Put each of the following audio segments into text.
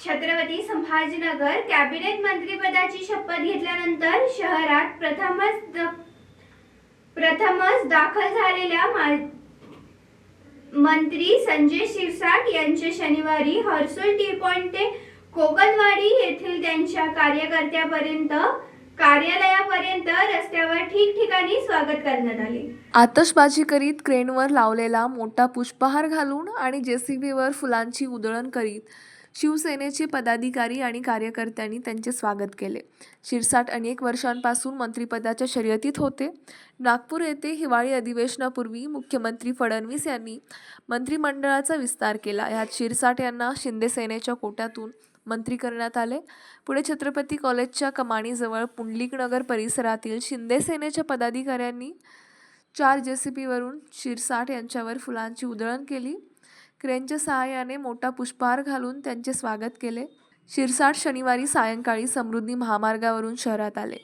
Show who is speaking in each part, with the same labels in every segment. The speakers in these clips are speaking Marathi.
Speaker 1: छत्रपती संभाजीनगर कॅबिनेट मंत्रीपदाची शपथ घेतल्यानंतर शहरात प्रथमच प्रथमच दाखल झालेल्या मंत्री संजय शिरसाट यांचे शनिवारी हर्सुल टी पॉइंट ते कोकणवाडी येथील त्यांच्या कार्यकर्त्यापर्यंत कार्यालयापर्यंत रस्त्यावर ठिकठिकाणी स्वागत करण्यात आले.
Speaker 2: आतषबाजी करीत क्रेनवर लावलेला मोठा पुष्पहार घालून आणि जेसीबीवर फुलांची उधळण करीत शिवसेनेचे पदाधिकारी आणि कार्यकर्त्यांनी त्यांचे स्वागत केले. शिरसाट अनेक वर्षांपासून मंत्रिपदाच्या शर्यतीत होते. नागपूर येथे हिवाळी अधिवेशनापूर्वी मुख्यमंत्री फडणवीस यांनी मंत्रिमंडळाचा विस्तार केला. यात शिरसाट यांना शिंदे सेनेच्या कोट्यातून मंत्री करण्यात आले. पुढे छत्रपती कॉलेजच्या कमाणीजवळ पुंडलिकनगर परिसरातील शिंदे सेनेच्या पदाधिकाऱ्यांनी चार जे सी पीवरून शिरसाट यांच्यावर फुलांची उधळण केली. क्रेनच्या सहाय्याने मोठा पुष्पहार घालून त्यांचे स्वागत केले. शिरसाट शनिवारी सायंकाळी समृद्धी महामार्गावरून शहरात आले.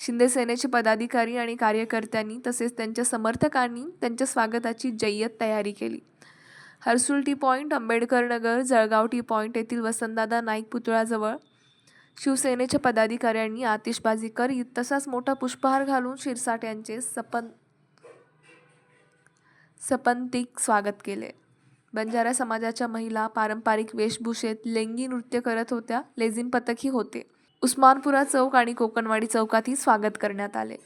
Speaker 2: शिंदे सेनेचे पदाधिकारी आणि कार्यकर्त्यांनी तसेच त्यांच्या समर्थकांनी त्यांच्या स्वागताची जय्यत तयारी केली. Harsul T point Ambedkar Nagar Jalgaon T point येथील वसंतदादा नाईक पुतळाजवळ शिवसेनेच्या पदाधिकाऱ्यांनी आतिषबाजी करीत तसाच मोठा पुष्पहार घालून शिरसाट यांचे सपन सपंतिक स्वागत केले. बंजारा समाजाच्या महिला पारंपरिक वेशभूषेत लेंगी नृत्य करत होत्या. लेझिम पथकही होते. उस्मानपुरा चौक आणि कोकणवाडी चौकातही स्वागत करण्यात आले.